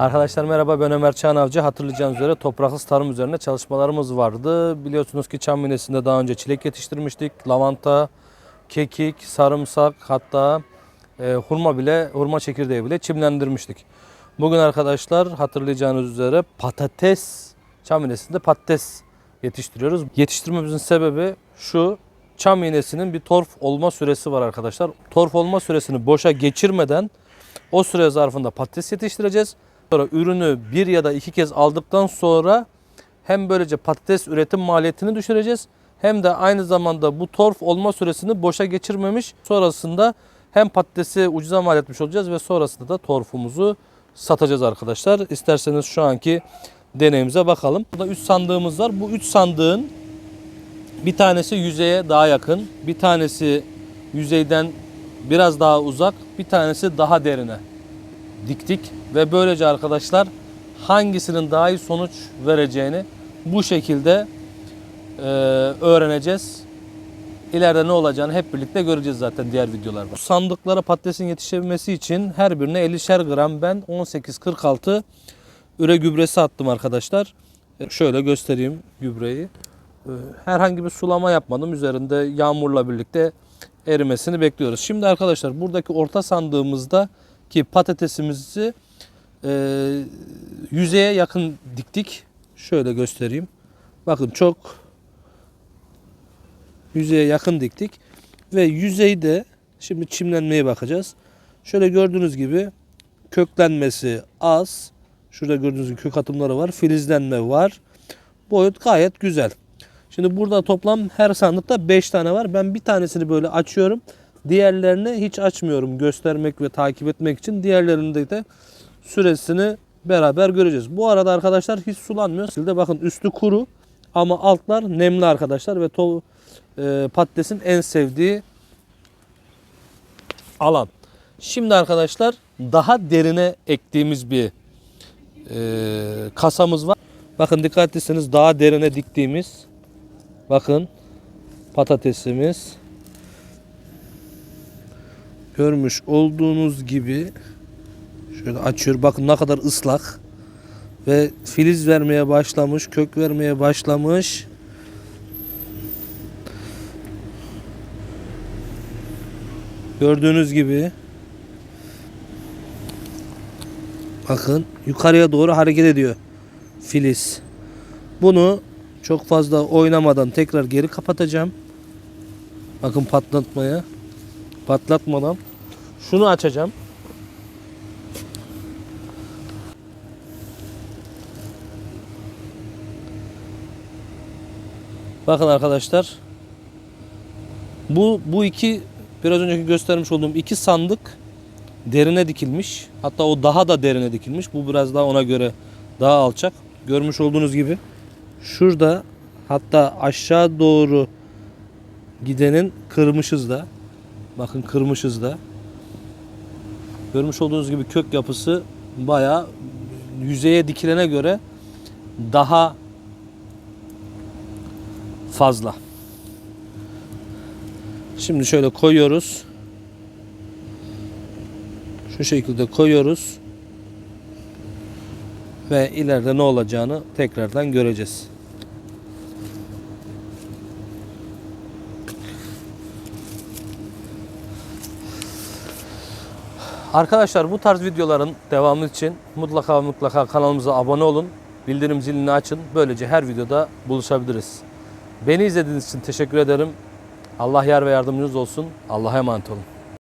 Arkadaşlar merhaba ben Ömer Çağnavcı. Hatırlayacağınız üzere topraksız tarım üzerine çalışmalarımız vardı. Biliyorsunuz ki Çam Minesi'nde daha önce çilek yetiştirmiştik. Lavanta, kekik, sarımsak hatta e, hurma bile, hurma çekirdeği bile çimlendirmiştik. Bugün arkadaşlar hatırlayacağınız üzere patates, Çam Minesi'nde patates yetiştiriyoruz. Yetiştirmemizin sebebi şu. Çam iğnesinin bir torf olma süresi var arkadaşlar. Torf olma süresini boşa geçirmeden o süre zarfında patates yetiştireceğiz. Sonra ürünü bir ya da iki kez aldıktan sonra hem böylece patates üretim maliyetini düşüreceğiz hem de aynı zamanda bu torf olma süresini boşa geçirmemiş. Sonrasında hem patatesi ucuza mal etmiş olacağız ve sonrasında da torfumuzu satacağız arkadaşlar. İsterseniz şu anki deneyimize bakalım. Burada 3 sandığımız var. Bu 3 sandığın bir tanesi yüzeye daha yakın, bir tanesi yüzeyden biraz daha uzak, bir tanesi daha derine diktik ve böylece arkadaşlar hangisinin daha iyi sonuç vereceğini bu şekilde e, öğreneceğiz. İleride ne olacağını hep birlikte göreceğiz zaten diğer videolarda. Bu sandıklara patatesin yetişebilmesi için her birine 50'şer gram ben 18-46 üre gübresi attım arkadaşlar. E, Şöyle göstereyim gübreyi. E, Herhangi bir sulama yapmadım. Üzerinde yağmurla birlikte erimesini bekliyoruz. Şimdi arkadaşlar buradaki orta sandığımızda ki patatesimizi e, yüzeye yakın diktik. Şöyle göstereyim. Bakın çok yüzeye yakın diktik. Ve yüzeyde şimdi çimlenmeye bakacağız. Şöyle gördüğünüz gibi köklenmesi az. Şurada gördüğünüz gibi kök atımları var. Filizlenme var. Boyut gayet güzel. Şimdi burada toplam her sandıkta 5 tane var. Ben bir tanesini böyle açıyorum. Diğerlerini hiç açmıyorum göstermek ve takip etmek için. Diğerlerinde de süresini beraber göreceğiz. Bu arada arkadaşlar hiç sulanmıyor. Sizde bakın üstü kuru ama altlar nemli arkadaşlar ve to, e, patatesin en sevdiği alan. Şimdi arkadaşlar daha derine ektiğimiz bir e, kasamız var. Bakın dikkat etseniz daha derine diktiğimiz bakın patatesimiz görmüş olduğunuz gibi şöyle açıyor. Bakın ne kadar ıslak ve filiz vermeye başlamış, kök vermeye başlamış. Gördüğünüz gibi bakın yukarıya doğru hareket ediyor filiz. Bunu çok fazla oynamadan tekrar geri kapatacağım. Bakın patlatmaya. Patlatmadan şunu açacağım. Bakın arkadaşlar. Bu bu iki biraz önceki göstermiş olduğum iki sandık derine dikilmiş. Hatta o daha da derine dikilmiş. Bu biraz daha ona göre daha alçak. Görmüş olduğunuz gibi şurada hatta aşağı doğru gidenin kırmışız da. Bakın kırmışız da. Görmüş olduğunuz gibi kök yapısı bayağı yüzeye dikilene göre daha fazla. Şimdi şöyle koyuyoruz. Şu şekilde koyuyoruz. Ve ileride ne olacağını tekrardan göreceğiz. Arkadaşlar bu tarz videoların devamı için mutlaka mutlaka kanalımıza abone olun. Bildirim zilini açın. Böylece her videoda buluşabiliriz. Beni izlediğiniz için teşekkür ederim. Allah yar ve yardımcınız olsun. Allah'a emanet olun.